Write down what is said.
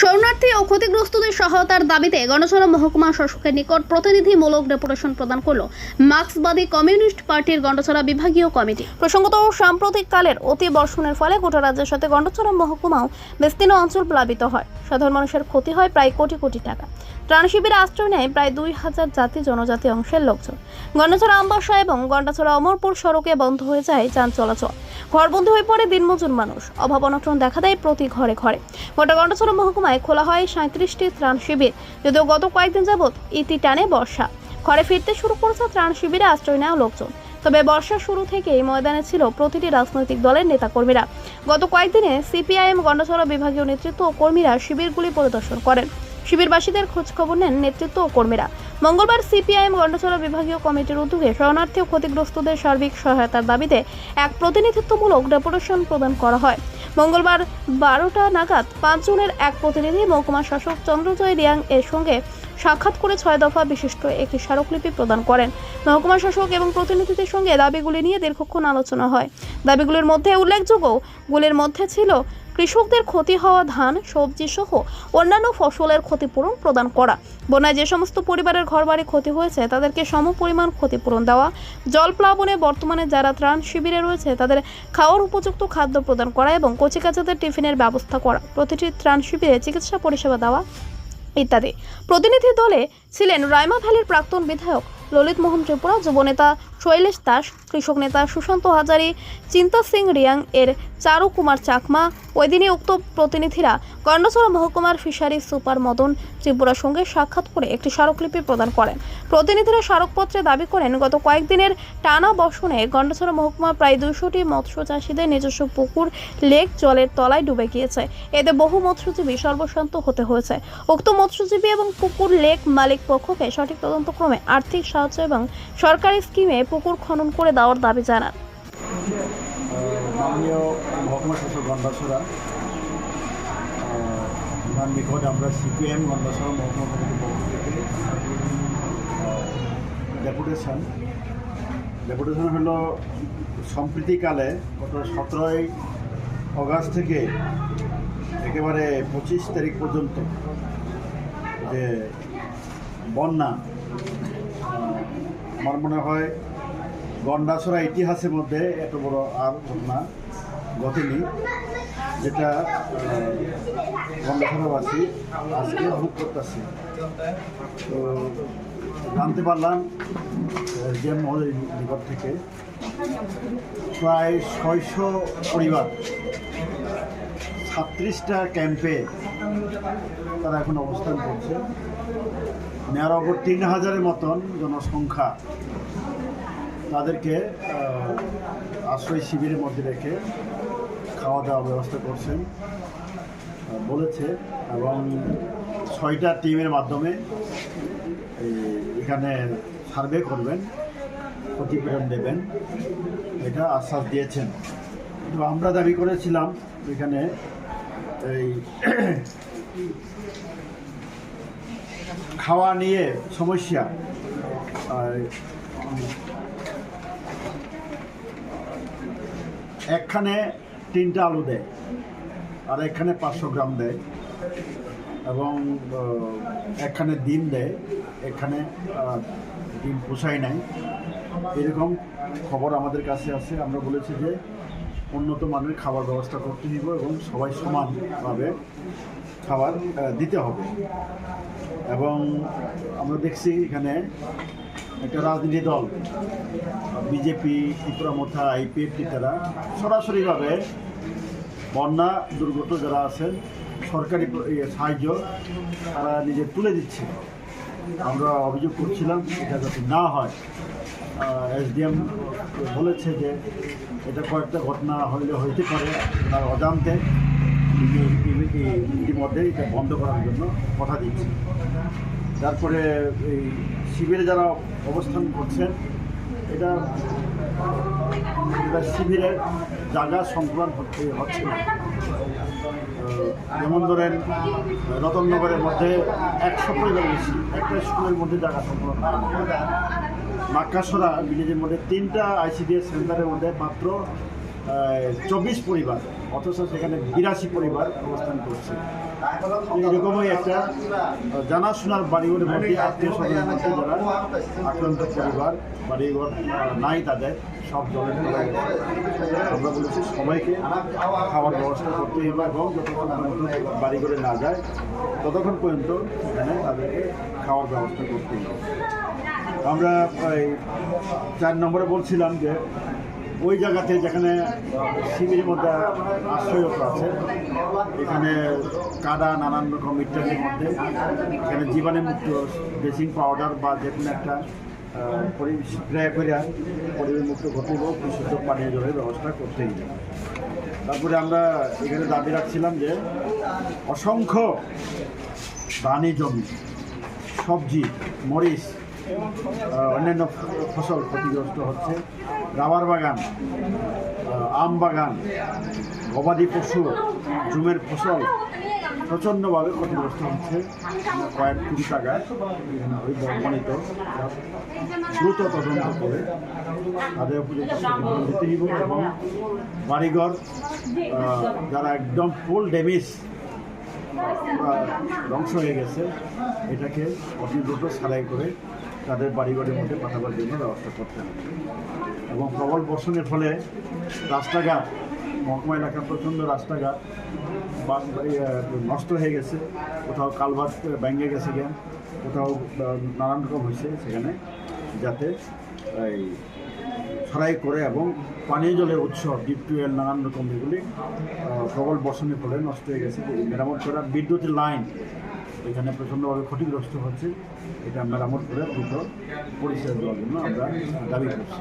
শরণার্থী ও ক্ষতিগ্রস্তদের সহায়তার দাবিতে গণছড়া মহকুমা শাসকের নিকট প্রতিনিধিমূলক ডেপুটেশন প্রদান করল মার্ক্সবাদী কমিউনিস্ট পার্টির গন্ডছড়া বিভাগীয় কমিটি। প্রসঙ্গত সাম্প্রতিক কালের অতি বর্ষণের ফলে গোটা রাজ্যের সাথে গন্ডছড়া মহকুমাও বিস্তীর্ণ অঞ্চল প্লাবিত হয়। সাধারণ মানুষের ক্ষতি হয় প্রায় কোটি কোটি টাকা। ত্রাণ শিবিরে আশ্রয় নেয় প্রায় দুই হাজার জাতি, জনজাতি অংশের লোকজন। গন্ডাছড়া আমবাসা এবং গন্ডাছড়া অমরপুর সড়কে বন্ধ হয়ে যায় যান চলাচল। ঘরবন্দি হয়ে পড়ে দিনমজুর মানুষ। অভাব অনটন দেখা দেয় প্রতি ঘরে ঘরে। গোটা গন্ডাছড়া মহকুমায় খোলা হয় সাঁত্রিশটি ত্রাণ শিবির। যদিও গত কয়েকদিন যাবৎ ইতি টানে বর্ষা। ঘরে ফিরতে শুরু করেছে ত্রাণ শিবিরে আশ্রয় নেওয়া লোকজন। তবে বর্ষা শুরু থেকেই ময়দানে ছিল প্রতিটি রাজনৈতিক দলের নেতাকর্মীরা। গত কয়েকদিনে সিপিআইএম গন্ডাছড়া বিভাগীয় নেতৃত্ব ও কর্মীরা শিবিরগুলি পরিদর্শন করেন। শিবিরবাসীদের খোঁজ খবর নেন নেতৃত্ব ও কর্মীরা। মঙ্গলবার সিপিআইএম গন্ডছড়া বিভাগীয় কমিটির উদ্যোগে শরণার্থী ও ক্ষতিগ্রস্তদের সার্বিক সহায়তার দাবিতে এক প্রতিনিধিত্বমূলক ডেপুটেশন প্রদান করা হয়। মঙ্গলবার বারোটা নাগাদ পাঁচজনের এক প্রতিনিধি মহকুমা শাসক চন্দ্রজয় রিয়াং এর সঙ্গে সাক্ষাৎ করে ছয় দফা বিশিষ্ট একটি স্মারকলিপি প্রদান করেন। মহকুমা শাসক এবং প্রতিনিধিদের সঙ্গে দাবিগুলি নিয়ে দীর্ঘক্ষণ আলোচনা হয়। দাবিগুলির মধ্যে উল্লেখযোগ্য, গুলির মধ্যে ছিল কৃষকদের ক্ষতি হওয়া ধান সবজি সহ অন্যান্য ফসলের ক্ষতিপূরণ প্রদান করা। বন্যায় যে সমস্ত পরিবারের ঘরবাড়ি ক্ষতি হয়েছে, তাদেরকে সমপরিমাণ ক্ষতিপূরণ দেওয়া। জল প্লাবনে বর্তমানে যারা ত্রাণ শিবিরে রয়েছে, তাদের খাওয়ার উপযুক্ত খাদ্য প্রদান করা এবং কচিকাচাদের টিফিনের ব্যবস্থা করা। প্রতিটি ত্রাণ শিবিরে চিকিৎসা পরিষেবা দেওয়া ইত্যাদি। প্রতিনিধি দলে ছিলেন রাইমা ভ্যালির প্রাক্তন বিধায়ক ললিত মোহন ত্রিপুরা, যুবনেতা শৈলেশ দাস, কৃষক নেতা সুশান্ত হাজারি, চিন্তা সিং রিয়াং এর চারু কুমার চাকমা ওই দিনই উক্ত প্রতিনিধিরা কর্ণছড়া মহকুমার ফিশারি সুপার মদন ত্রিপুরার সঙ্গে সাক্ষাৎ করে একটি স্মারকলিপি প্রদান করেন প্রতিনিধিরা স্মারকপত্রে দাবি করেন, গত কয়েকদিনের টানা বর্ষণে গন্ডছড়া মহকুমা প্রায় দুশোটি মৎস্য চাষিদের নিজস্ব পুকুর, লেক, জলের তলায় ডুবে গিয়েছে। এতে বহু মৎস্যজীবী সর্বশান্ত হতে হয়েছে। উক্ত মৎস্যজীবী এবং পুকুর, লেক মালিক পক্ষকে সঠিক তদন্তক্রমে আর্থিক সাহায্য এবং সরকারি স্কিমে পুকুর খনন করে দেওয়ার দাবি জানান। মাননীয় মহকুমা শাসক গন্ডাসরা ওনার নিকট আমরা সিপিএম গন্ডাসরা মহকুমা কমিটির পক্ষ থেকে ডেপুটেশন। ডেপুটেশন হলো সম্প্রীতিকালে গত সতেরোই অগাস্ট থেকে একেবারে পঁচিশ তারিখ পর্যন্ত যে বন্যা আমার মনে হয় গন্ডাছড়া ইতিহাসের মধ্যে এত বড় আর ঘটনা ঘটেনি, যেটা গন্ডাছড়াবাসী আজকে ভোগ করতেছে। তো জানতে পারলাম এসডিএম মহোদয় নিকট থেকে প্রায় ছয়শো পরিবার, ছাত্রিশটা ক্যাম্পে তারা এখন অবস্থান করছে। নেওয়ার ওপর তিন হাজারের মতন জনসংখ্যা তাদেরকে আশ্রয় শিবিরের মধ্যে রেখে খাওয়া দাওয়ার ব্যবস্থা করছেন বলেছে, এবং ছয়টা টিমের মাধ্যমে এখানে সার্ভে করবেন ক্ষতিপূরণ দেবেন, এটা আশ্বাস দিয়েছেন। তো আমরা দাবি করেছিলাম, এখানে এই খাওয়া নিয়ে সমস্যা আর একখানে তিনটা আলু দেয় আর এখানে পাঁচশো গ্রাম দেয় এবং আহ, একখানে ডিম দেয় এখানে ডিম পোষায় নাই। এরকম খবর আমাদের কাছে আছে। আমরা বলেছি যে উন্নত মানের খাবার ব্যবস্থা করতে দিব এবং সবাই সমানভাবে খাবার দিতে হবে। এবং আমরা দেখছি এখানে একটা রাজনীতি দল, বিজেপি, ত্রিপুরা মোথা আইপিএফ তারা সরাসরিভাবে বন্যা দুর্গত যারা আছেন, সরকারি সাহায্য তারা নিজে তুলে দিচ্ছে। আমরা অভিযোগ করছিলাম এটা যাতে না হয়। এসডিএম বলেছে যে এটা কয়েকটা ঘটনা হইলে হইতে পারে তার অজান্তে। ইতিমধ্যে এটা বন্ধ করার জন্য কথা দিচ্ছে তারপরে এই শিবিরে যারা অবস্থান করছেন, এটা এটা শিবিরের জায়গা সংকুলন হচ্ছে হচ্ছে যেমন ধরেন রতননগরের মধ্যে একশো পরিবার বেশি, একটা স্কুলের মধ্যে জায়গা সংকুলন। মাক্কাসরা ভিলেজের মধ্যে তিনটা আইসিডিএস সেন্টারের মধ্যে মাত্র চব্বিশ পরিবার অথচ সেখানে বিরাশি পরিবার অবস্থান করছে। এরকমই একটা জানাশোনার বাড়িঘরের মধ্যে আত্মীয় স্বজনের মধ্যে যারা আক্রান্ত পরিবার বাড়িঘর নাই তাদের সব জলের আমরা বলেছি সবাইকে খাওয়ার ব্যবস্থা করতে হবে এবং যতক্ষণ বাড়িঘরে না যায় ততক্ষণ পর্যন্ত সেখানে তাদেরকে খাওয়ার ব্যবস্থা করতে হবে। আমরা এই চার নম্বরে বলছিলাম যে ওই জায়গাতে যেখানে শিবিরের মধ্যে আশ্রয়তা আছে, এখানে কাদা, নানান রকম ইত্যাদির মধ্যে, এখানে জীবাণুমুক্ত ব্লিচিং পাউডার বা যে কোনো একটা স্প্রে করে পরিবেশ মুক্ত হবে বিশুদ্ধ পানীয় জলের ব্যবস্থা করতেই তারপরে আমরা এখানে দাবি রাখছিলাম যে অসংখ্য ধানি জমি, সবজি, মরিচ অন্যান্য ফসল ক্ষতিগ্রস্ত হচ্ছে। রাবার বাগান আম বাগান, গবাদি পশু, জুমের ফসল প্রচণ্ডভাবে ক্ষতিগ্রস্ত হচ্ছে। কয়েক কোটি টাকায় এখানে দ্রুত তদন্ত করে তাদের উপযুক্ত দিতে হবে এবং বাড়িঘর যারা একদম ফুল ড্যামেজ ধ্বংস হয়ে গেছে, এটাকে অতি দ্রুত সারাই করে তাদের বাড়িঘরের মধ্যে পাঠাবার জন্য ব্যবস্থা করতে হবে। এবং প্রবল বর্ষণের ফলে রাস্তাঘাট মহকুমা এলাকার প্রচণ্ড রাস্তাঘাট বা এই, নষ্ট হয়ে গেছে। কোথাও কালভার্ট ভেঙে গেছে জ্ঞান কোথাও নানান রকম হয়েছে সেখানে যাতে এই ছড়াই করে এবং পানীয় জলের উৎস ডিপ টুয়েল নানান রকম এগুলি প্রবল বর্ষণের ফলে নষ্ট হয়ে গেছে। মেরামত করা বিদ্যুতের লাইন এখানে প্রচণ্ডভাবে ক্ষতিগ্রস্ত হচ্ছে। এটা মেরামত করে দ্রুত পরিষেবা দেওয়ার জন্য আমরা দাবি করছি।